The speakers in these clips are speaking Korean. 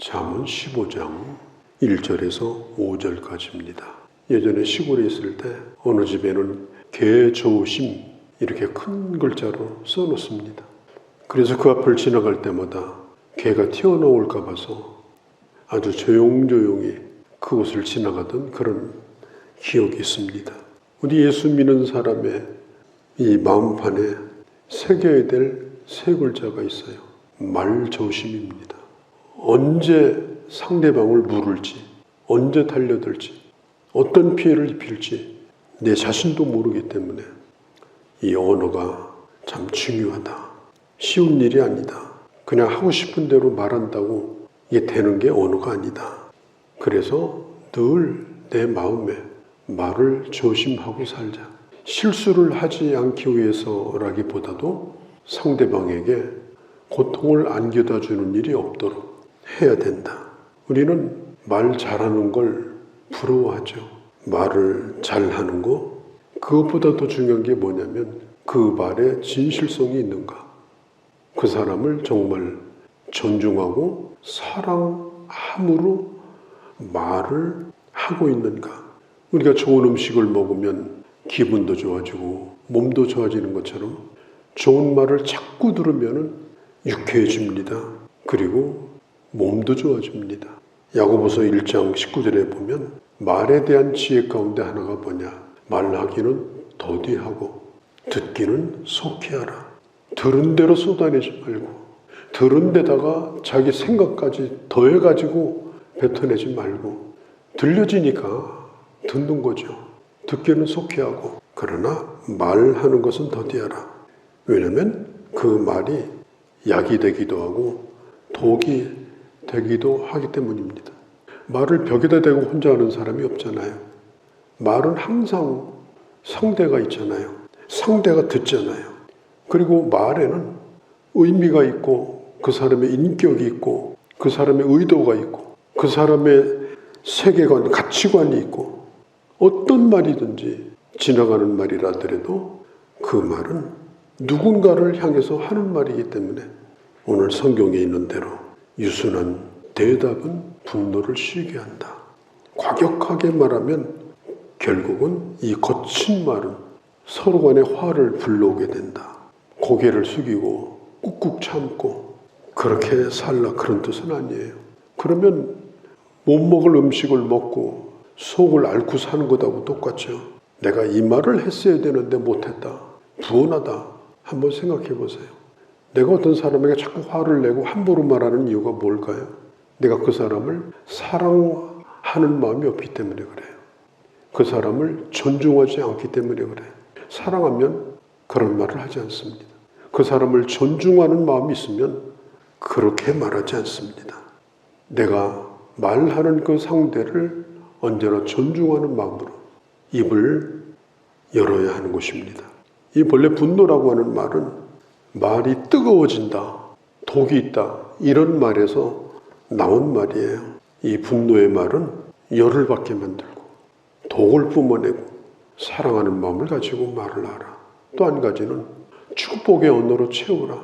잠언 15장 1절에서 5절까지입니다. 예전에 시골에 있을 때 어느 집에는 개조심 이렇게 큰 글자로 써놓습니다. 그래서 그 앞을 지나갈 때마다 개가 튀어나올까 봐서 아주 조용조용히 그곳을 지나가던 그런 기억이 있습니다. 우리 예수 믿는 사람의 이 마음판에 새겨야 될 세 글자가 있어요. 말 조심입니다. 언제 상대방을 물을지, 언제 달려들지, 어떤 피해를 입힐지 내 자신도 모르기 때문에 이 언어가 참 중요하다. 쉬운 일이 아니다. 그냥 하고 싶은 대로 말한다고 이게 되는 게 언어가 아니다. 그래서 늘 내 마음에 말을 조심하고 살자. 실수를 하지 않기 위해서라기보다도 상대방에게 고통을 안겨다 주는 일이 없도록 해야 된다. 우리는 말 잘하는 걸 부러워하죠. 말을 잘하는 거, 그것보다 더 중요한 게 뭐냐면 그 말에 진실성이 있는가. 그 사람을 정말 존중하고 사랑함으로 말을 하고 있는가. 우리가 좋은 음식을 먹으면 기분도 좋아지고 몸도 좋아지는 것처럼 좋은 말을 자꾸 들으면 유쾌해집니다. 그리고 몸도 좋아집니다. 야고보서 1장 19절에 보면 말에 대한 지혜 가운데 하나가 뭐냐? 말하기는 더디하고 듣기는 속히 하라. 들은 대로 쏟아내지 말고 들은 데다가 자기 생각까지 더해가지고 뱉어내지 말고 들려지니까 듣는 거죠. 듣기는 속히 하고 그러나 말하는 것은 더디하라. 왜냐하면 그 말이 약이 되기도 하고 독이 되기도 하기 때문입니다. 말을 벽에다 대고 혼자 하는 사람이 없잖아요. 말은 항상 상대가 있잖아요. 상대가 듣잖아요. 그리고 말에는 의미가 있고 그 사람의 인격이 있고 그 사람의 의도가 있고 그 사람의 세계관, 가치관이 있고 어떤 말이든지 지나가는 말이라더라도 그 말은 누군가를 향해서 하는 말이기 때문에 오늘 성경에 있는 대로 유순한 대답은 분노를 쉬게 한다. 과격하게 말하면 결국은 이 거친 말은 서로 간의 화를 불러오게 된다. 고개를 숙이고 꾹꾹 참고 그렇게 살라 그런 뜻은 아니에요. 그러면 못 먹을 음식을 먹고 속을 앓고 사는 것하고 똑같죠. 내가 이 말을 했어야 되는데 못했다. 부원하다. 한번 생각해 보세요. 내가 어떤 사람에게 자꾸 화를 내고 함부로 말하는 이유가 뭘까요? 내가 그 사람을 사랑하는 마음이 없기 때문에 그래요. 그 사람을 존중하지 않기 때문에 그래요. 사랑하면 그런 말을 하지 않습니다. 그 사람을 존중하는 마음이 있으면 그렇게 말하지 않습니다. 내가 말하는 그 상대를 언제나 존중하는 마음으로 입을 열어야 하는 것입니다. 이 본래 분노라고 하는 말은 말이 뜨거워진다, 독이 있다, 이런 말에서 나온 말이에요. 이 분노의 말은 열을 받게 만들고, 독을 뿜어내고, 사랑하는 마음을 가지고 말을 하라. 또 한 가지는 축복의 언어로 채우라.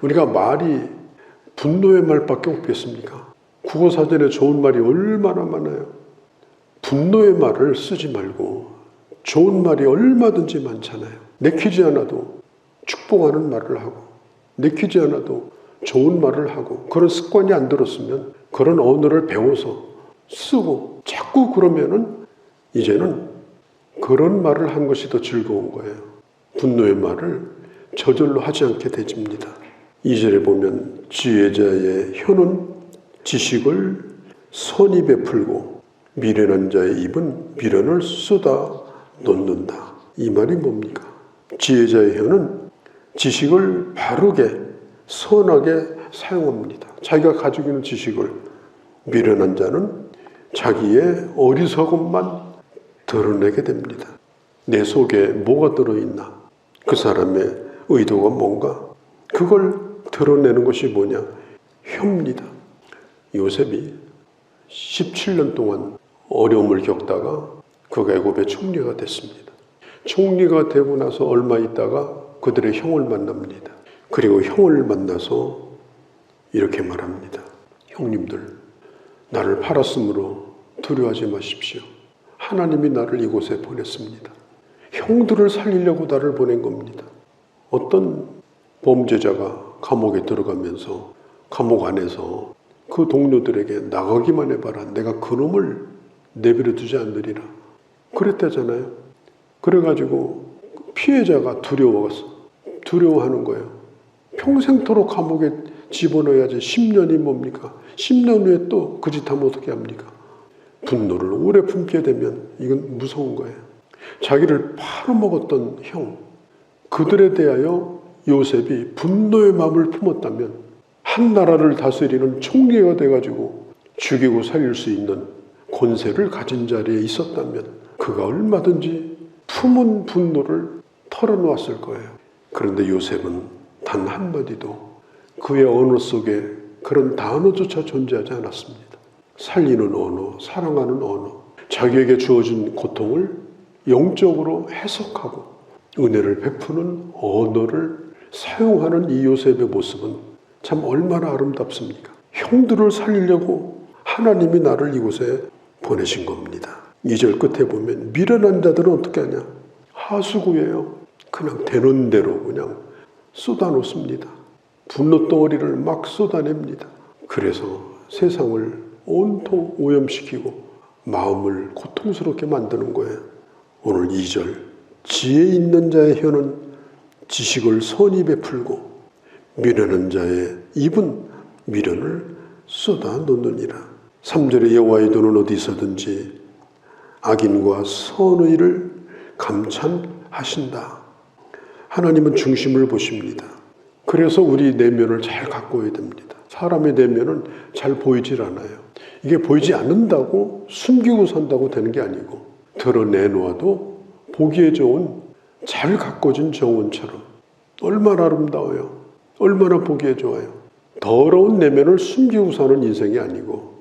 우리가 말이 분노의 말밖에 없겠습니까? 국어 사전에 좋은 말이 얼마나 많아요. 분노의 말을 쓰지 말고 좋은 말이 얼마든지 많잖아요. 내키지 않아도 축복하는 말을 하고 내키지 않아도 좋은 말을 하고 그런 습관이 안 들었으면 그런 언어를 배워서 쓰고 자꾸 그러면은 이제는 그런 말을 한 것이 더 즐거운 거예요. 분노의 말을 저절로 하지 않게 되집니다. 이절에 보면 지혜자의 혀는 지식을 선이 베풀고 미련한 자의 입은 미련을 쏟아 놓는다. 이 말이 뭡니까? 지혜자의 혀는 지식을 바르게 선하게 사용합니다. 자기가 가지고 있는 지식을 미련한 자는 자기의 어리석음만 드러내게 됩니다. 내 속에 뭐가 들어있나? 그 사람의 의도가 뭔가? 그걸 드러내는 것이 뭐냐? 혀입니다. 요셉이 17년 동안 어려움을 겪다가 그 애굽의 총리가 됐습니다. 총리가 되고 나서 얼마 있다가 그들의 형을 만납니다. 그리고 형을 만나서 이렇게 말합니다. 형님들, 나를 팔았으므로 두려워하지 마십시오. 하나님이 나를 이곳에 보냈습니다. 형들을 살리려고 나를 보낸 겁니다. 어떤 범죄자가 감옥에 들어가면서 감옥 안에서 그 동료들에게 나가기만 해봐라. 내가 그놈을 내버려 두지 않으리라. 그랬다잖아요. 그래가지고 피해자가 두려워서 두려워하는 거예요. 평생토록 감옥에 집어넣어야지 10년이 뭡니까? 10년 후에 또 그 짓 하면 어떻게 합니까? 분노를 오래 품게 되면 이건 무서운 거예요. 자기를 팔아먹었던 형, 그들에 대하여 요셉이 분노의 마음을 품었다면 한 나라를 다스리는 총리가 돼가지고 죽이고 살릴 수 있는 권세를 가진 자리에 있었다면 그가 얼마든지 품은 분노를 털어놓았을 거예요. 그런데 요셉은 단 한마디도 그의 언어 속에 그런 단어조차 존재하지 않았습니다. 살리는 언어, 사랑하는 언어, 자기에게 주어진 고통을 영적으로 해석하고 은혜를 베푸는 언어를 사용하는 이 요셉의 모습은 참 얼마나 아름답습니까? 형들을 살리려고 하나님이 나를 이곳에 보내신 겁니다. 2절 끝에 보면 미련한 자들은 어떻게 하냐? 하수구예요. 그냥 되는 대로 그냥 쏟아놓습니다. 분노 덩어리를 막 쏟아냅니다. 그래서 세상을 온통 오염시키고 마음을 고통스럽게 만드는 거예요. 오늘 2절 지혜 있는 자의 혀는 지식을 선히 베풀고 미련한 자의 입은 미련을 쏟아 놓느니라. 3절에 여호와의 눈은 어디 있어든지 악인과 선의를 감찬하신다. 하나님은 중심을 보십니다. 그래서 우리 내면을 잘 가꿔야 됩니다. 사람의 내면은 잘 보이질 않아요. 이게 보이지 않는다고 숨기고 산다고 되는 게 아니고 드러내놓아도 보기에 좋은 잘 가꿔진 정원처럼 얼마나 아름다워요. 얼마나 보기에 좋아요. 더러운 내면을 숨기고 사는 인생이 아니고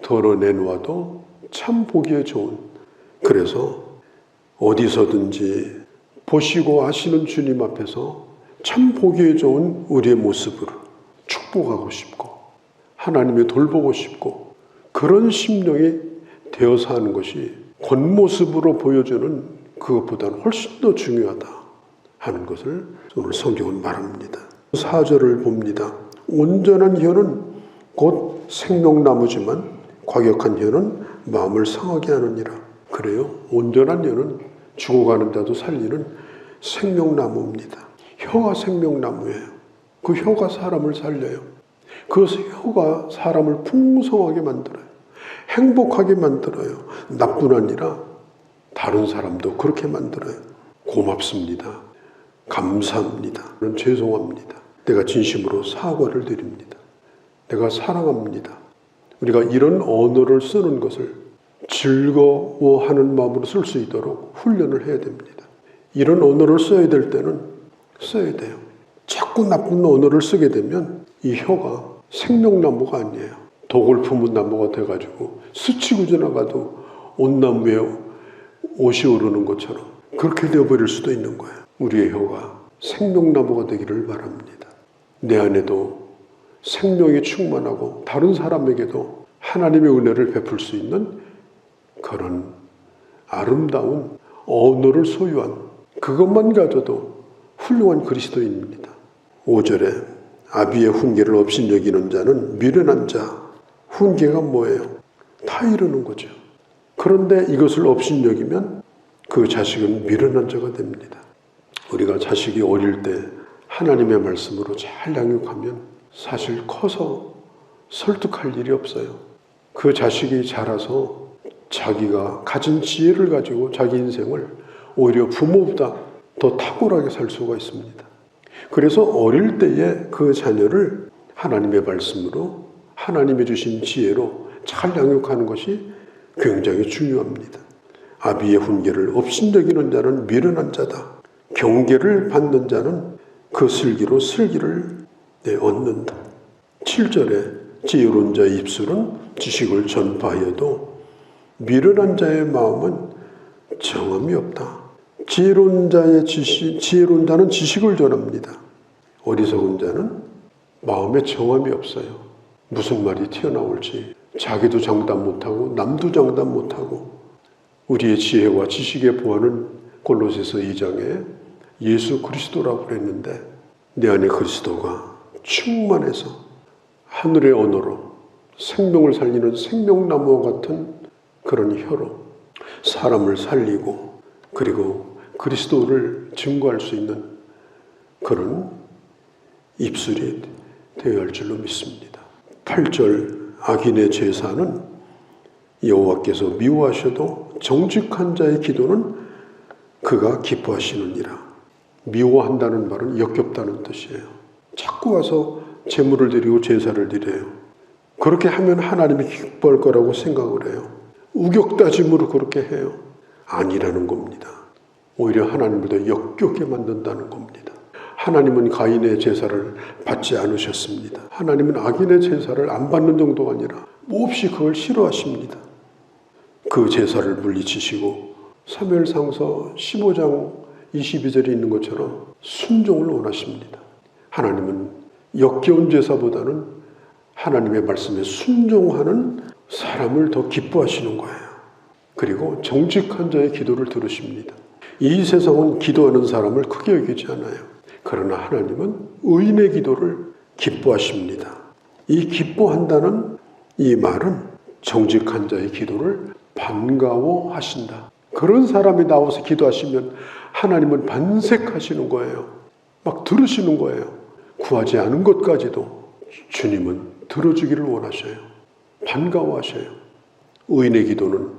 드러내놓아도 참 보기에 좋은 그래서 어디서든지 보시고 아시는 주님 앞에서 참 보기에 좋은 우리의 모습으로 축복하고 싶고 하나님의 돌보고 싶고 그런 심령이 되어서 하는 것이 겉모습으로 보여주는 그것보다는 훨씬 더 중요하다 하는 것을 오늘 성경은 말합니다. 사절을 봅니다. 온전한 혀는 곧 생명나무지만 과격한 혀는 마음을 상하게 하느니라. 그래요. 온전한 혀는 죽어가는 자도 살리는 생명나무입니다. 혀가 생명나무예요. 그 혀가 사람을 살려요. 그 혀가 사람을 풍성하게 만들어요. 행복하게 만들어요. 나뿐 아니라 다른 사람도 그렇게 만들어요. 고맙습니다. 감사합니다. 죄송합니다. 내가 진심으로 사과를 드립니다. 내가 사랑합니다. 우리가 이런 언어를 쓰는 것을 즐거워하는 마음으로 쓸 수 있도록 훈련을 해야 됩니다. 이런 언어를 써야 될 때는 써야 돼요. 자꾸 나쁜 언어를 쓰게 되면 이 혀가 생명나무가 아니에요. 독을 품은 나무가 돼가지고 스치고 지나가도 온나무에 옷이 오르는 것처럼 그렇게 되어버릴 수도 있는 거예요. 우리의 혀가 생명나무가 되기를 바랍니다. 내 안에도 생명이 충만하고 다른 사람에게도 하나님의 은혜를 베풀 수 있는 그런 아름다운 언어를 소유한 그것만 가져도 훌륭한 그리스도인입니다. 5절에 아비의 훈계를 업신여기는 자는 미련한 자. 훈계가 뭐예요? 다 이루는 거죠. 그런데 이것을 업신여기면 그 자식은 미련한 자가 됩니다. 우리가 자식이 어릴 때 하나님의 말씀으로 잘 양육하면 사실 커서 설득할 일이 없어요. 그 자식이 자라서 자기가 가진 지혜를 가지고 자기 인생을 오히려 부모보다 더 탁월하게 살 수가 있습니다. 그래서 어릴 때에 그 자녀를 하나님의 말씀으로 하나님이 주신 지혜로 잘 양육하는 것이 굉장히 중요합니다. 아비의 훈계를 업신여기는 자는 미련한 자다. 경계를 받는 자는 그 슬기로 슬기를 내 얻는다. 7절에 지혜로운 자의 입술은 지식을 전파하여도 미련한 자의 마음은 정함이 없다. 지혜로운 자의 지식, 지혜로운 자는 지식을 전합니다. 어리석은 자는 마음에 정함이 없어요. 무슨 말이 튀어나올지 자기도 장담 못하고 남도 장담 못하고 우리의 지혜와 지식의 보안은 골로새서 2장에 예수 그리스도라고 그랬는데 내 안에 그리스도가 충만해서 하늘의 언어로 생명을 살리는 생명나무와 같은 그런 혀로 사람을 살리고 그리고 그리스도를 증거할 수 있는 그런 입술이 되어야 할 줄로 믿습니다. 8절 악인의 제사는 여호와께서 미워하셔도 정직한 자의 기도는 그가 기뻐하시느니라. 미워한다는 말은 역겹다는 뜻이에요. 자꾸 와서 제물을 드리고 제사를 드려요. 그렇게 하면 하나님이 기뻐할 거라고 생각을 해요. 우격다짐으로 그렇게 해요. 아니라는 겁니다. 오히려 하나님을 더 역겹게 만든다는 겁니다. 하나님은 가인의 제사를 받지 않으셨습니다. 하나님은 악인의 제사를 안 받는 정도가 아니라 몹시 그걸 싫어하십니다. 그 제사를 물리치시고 사무엘상서 15장 22절에 있는 것처럼 순종을 원하십니다. 하나님은 역겨운 제사보다는 하나님의 말씀에 순종하는 사람을 더 기뻐하시는 거예요. 그리고 정직한 자의 기도를 들으십니다. 이 세상은 기도하는 사람을 크게 여기지 않아요. 그러나 하나님은 의인의 기도를 기뻐하십니다. 이 기뻐한다는 이 말은 정직한 자의 기도를 반가워하신다. 그런 사람이 나와서 기도하시면 하나님은 반색하시는 거예요. 막 들으시는 거예요. 구하지 않은 것까지도 주님은 들어주기를 원하셔요. 반가워하셔요. 의인의 기도는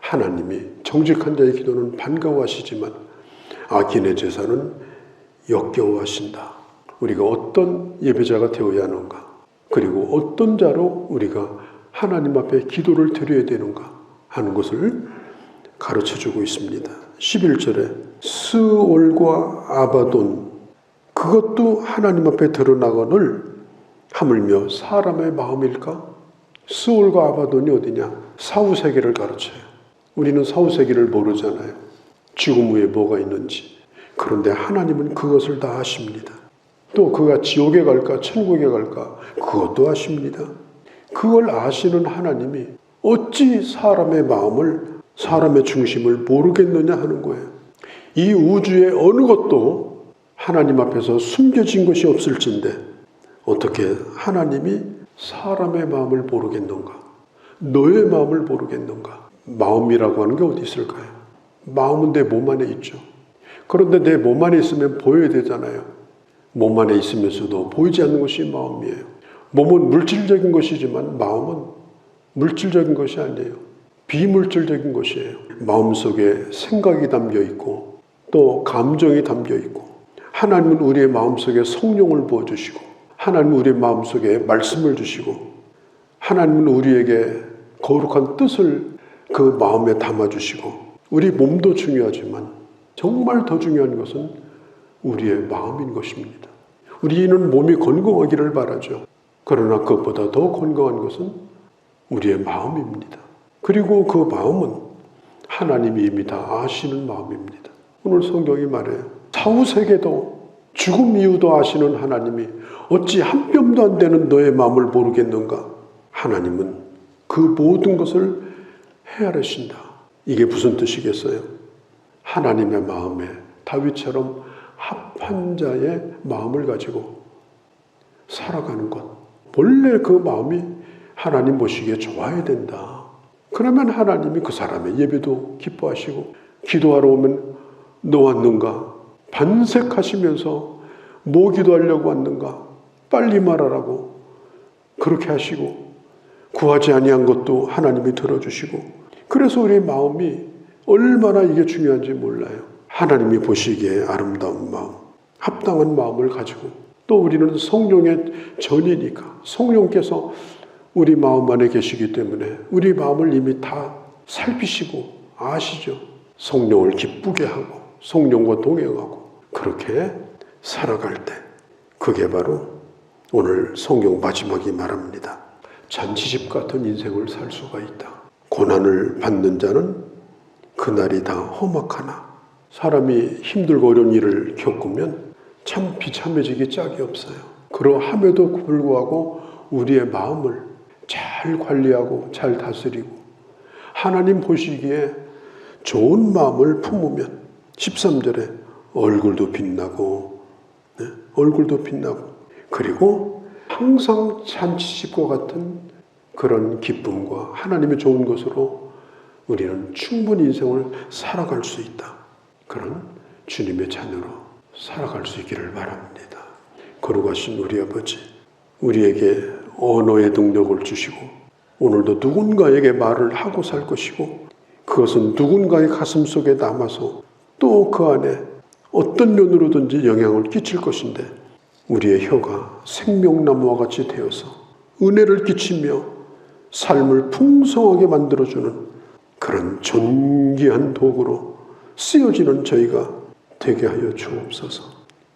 하나님이 정직한 자의 기도는 반가워하시지만 악인의 제사는 역겨워하신다. 우리가 어떤 예배자가 되어야 하는가? 그리고 어떤 자로 우리가 하나님 앞에 기도를 드려야 되는가 하는 것을 가르쳐 주고 있습니다. 11절에 스올과 아바돈 그것도 하나님 앞에 드러나거늘 하물며 사람의 마음일까? 스올과 아바돈이 어디냐? 사후 세계를 가르쳐요. 우리는 사후 세계를 모르잖아요. 죽음 후에 뭐가 있는지. 그런데 하나님은 그것을 다 아십니다. 또 그가 지옥에 갈까 천국에 갈까 그것도 아십니다. 그걸 아시는 하나님이 어찌 사람의 마음을 사람의 중심을 모르겠느냐 하는 거예요. 이 우주의 어느 것도 하나님 앞에서 숨겨진 것이 없을진데 어떻게 하나님이 사람의 마음을 모르겠는가? 너의 마음을 모르겠는가? 마음이라고 하는 게 어디 있을까요? 마음은 내 몸 안에 있죠. 그런데 내 몸 안에 있으면 보여야 되잖아요. 몸 안에 있으면서도 보이지 않는 것이 마음이에요. 몸은 물질적인 것이지만 마음은 물질적인 것이 아니에요. 비물질적인 것이에요. 마음 속에 생각이 담겨 있고 또 감정이 담겨 있고 하나님은 우리의 마음 속에 성령을 부어 주시고 하나님은 우리의 마음 속에 말씀을 주시고 하나님은 우리에게 거룩한 뜻을 그 마음에 담아주시고 우리 몸도 중요하지만 정말 더 중요한 것은 우리의 마음인 것입니다. 우리는 몸이 건강하기를 바라죠. 그러나 그것보다 더 건강한 것은 우리의 마음입니다. 그리고 그 마음은 하나님이 이미 다 아시는 마음입니다. 오늘 성경이 말해요. 사후세계도 죽음 이유도 아시는 하나님이 어찌 한 뼘도 안 되는 너의 마음을 모르겠는가? 하나님은 그 모든 것을 헤아리신다. 이게 무슨 뜻이겠어요? 하나님의 마음에 다윗처럼 합한 자의 마음을 가지고 살아가는 것. 본래 그 마음이 하나님 보시기에 좋아야 된다. 그러면 하나님이 그 사람의 예배도 기뻐하시고 기도하러 오면 너 왔는가? 반색하시면서 뭐 기도하려고 왔는가? 빨리 말하라고 그렇게 하시고 구하지 아니한 것도 하나님이 들어주시고 그래서 우리 마음이 얼마나 이게 중요한지 몰라요. 하나님이 보시기에 아름다운 마음, 합당한 마음을 가지고 또 우리는 성령의 전이니까 성령께서 우리 마음 안에 계시기 때문에 우리 마음을 이미 다 살피시고 아시죠. 성령을 기쁘게 하고 성령과 동행하고 그렇게 살아갈 때 그게 바로 오늘 성경 마지막이 말합니다. 잔치집 같은 인생을 살 수가 있다. 고난을 받는 자는 그날이 다 험악하나 사람이 힘들고 어려운 일을 겪으면 참 비참해지기 짝이 없어요. 그러함에도 불구하고 우리의 마음을 잘 관리하고 잘 다스리고 하나님 보시기에 좋은 마음을 품으면 13절에 얼굴도 빛나고 네? 얼굴도 빛나고 그리고 항상 잔치집과 같은 그런 기쁨과 하나님의 좋은 것으로 우리는 충분히 인생을 살아갈 수 있다. 그런 주님의 자녀로 살아갈 수 있기를 바랍니다. 거룩하신 우리 아버지, 우리에게 언어의 능력을 주시고 오늘도 누군가에게 말을 하고 살 것이고 그것은 누군가의 가슴 속에 남아서 또 그 안에 어떤 면으로든지 영향을 끼칠 것인데 우리의 혀가 생명나무와 같이 되어서 은혜를 끼치며 삶을 풍성하게 만들어주는 그런 존귀한 도구로 쓰여지는 저희가 되게 하여 주옵소서.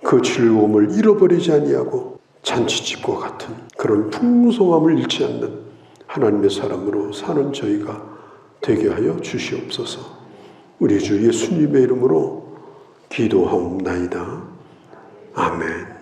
그 즐거움을 잃어버리지 아니하고 잔치집과 같은 그런 풍성함을 잃지 않는 하나님의 사람으로 사는 저희가 되게 하여 주시옵소서. 우리 주 예수님의 이름으로 기도하옵나이다. 아멘.